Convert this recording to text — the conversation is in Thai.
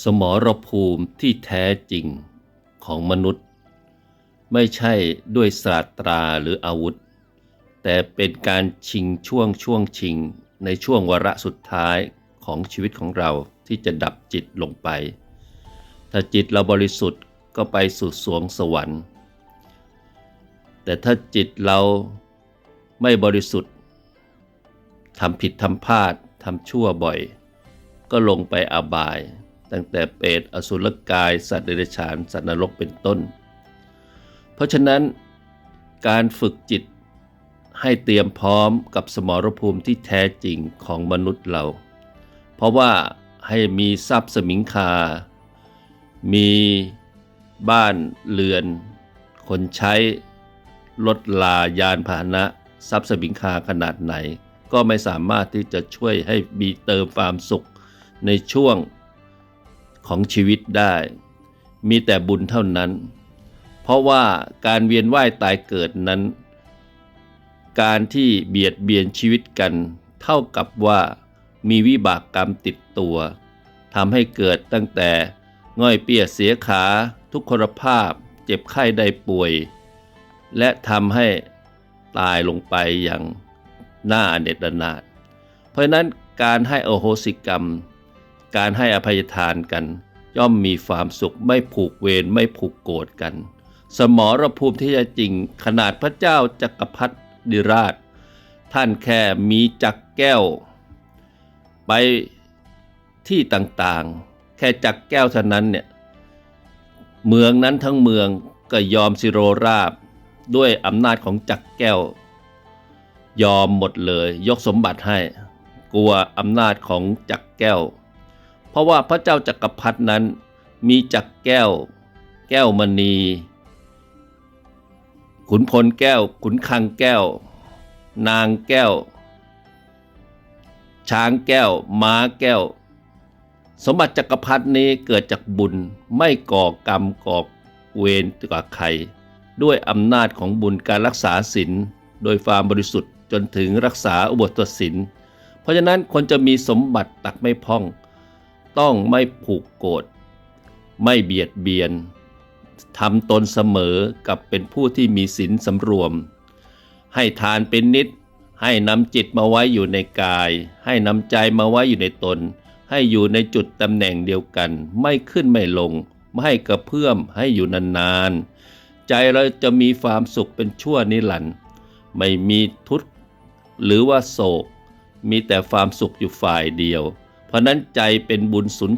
สมรภูมิที่แท้จริงของมนุษย์ ไม่ใช่ด้วยศาสตราหรืออาวุธ แต่เป็นการชิงช่วงช่วงชิงในช่วงวาระสุดท้ายของชีวิตของเราที่จะดับจิตลงไป ถ้าจิตเราบริสุทธิ์ก็ไปสู่สวงสวรรค์ แต่ถ้าจิตเราไม่บริสุทธิ์ทำผิดทำพลาดทำชั่วบ่อย ก็ลงไปอบาย ตั้งแต่เปรตอสุรกาย สัตว์เดรัจฉาน สัตว์นรกเป็นต้น เพราะฉะนั้นการฝึกจิตให้เตรียมพร้อมกับสมรภูมิที่แท้จริงของมนุษย์เรา เพราะว่าให้มีทรัพย์สมิงคา มีบ้านเรือน คนใช้รถลายานพาหนะ ทรัพย์สมิงคาขนาดไหน ก็ไม่สามารถที่จะช่วยให้มีเติมความสุขในช่วง ของชีวิตได้ มีแต่บุญเท่านั้น เพราะว่าการเวียนว่ายตายเกิดนั้น การที่เบียดเบียนชีวิตกัน เท่ากับว่ามีวิบากกรรมติดตัวทำให้เกิดตั้งแต่ง่อยเปียเสียขา ทุกขลภาพ เจ็บไข้ได้ป่วย และทำให้ตายลงไปอย่างน่าอเนจอนาถเพราะฉะนั้นการให้อโหสิกรรม การให้อภัยทานกัน ย่อมมีความสุขไม่ผูกเวรไม่ผูกโกรธกัน สมรภูมิที่แท้จริง ขนาดพระเจ้าจักรพรรดิราช ท่านแค่มีจักรแก้ว ไปที่ต่างๆ แค่จักรแก้วเท่านั้นเนี่ยเมืองนั้นทั้งเมืองก็ยอมสิโรราบด้วยอำนาจของจักรแก้ว ยอมหมดเลย ยกสมบัติให้ กลัวอำนาจของจักรแก้ว เพราะว่าพระเจ้าจักรพรรดินั้นมีจักรแก้ว แก้วมณี ขุนพลแก้ว ขุนคังแก้ว นางแก้ว ช้างแก้ว ม้าแก้ว สมบัติจักรพรรดินี้เกิดจากบุญไม่ก่อกรรมก่อเวรกับใคร ด้วยอำนาจของบุญการรักษาศีลโดยความบริสุทธิ์จนถึงรักษาอุโบสถศีลเพราะฉะนั้นคนจะมีสมบัติตักไม่พอง ต้องไม่ผูกโกรธไม่เบียดเบียนทำตนเสมอกับเป็นผู้ที่มีศีลสำรวม ให้ทานเป็นนิด ให้นำจิตมาไว้อยู่ในกาย ให้นำใจมาไว้อยู่ในตน ให้อยู่ในจุดตำแหน่งเดียวกัน ไม่ขึ้นไม่ลง ไม่ให้กระเพื่อมให้อยู่นานๆ ใจเราจะมีความสุขเป็นชั่วนิรันดร์ไม่มีทุกข์หรือว่าโศก มีแต่ความสุขอยู่ฝ่ายเดียว เพราะนั้นใจเป็นบุญสุน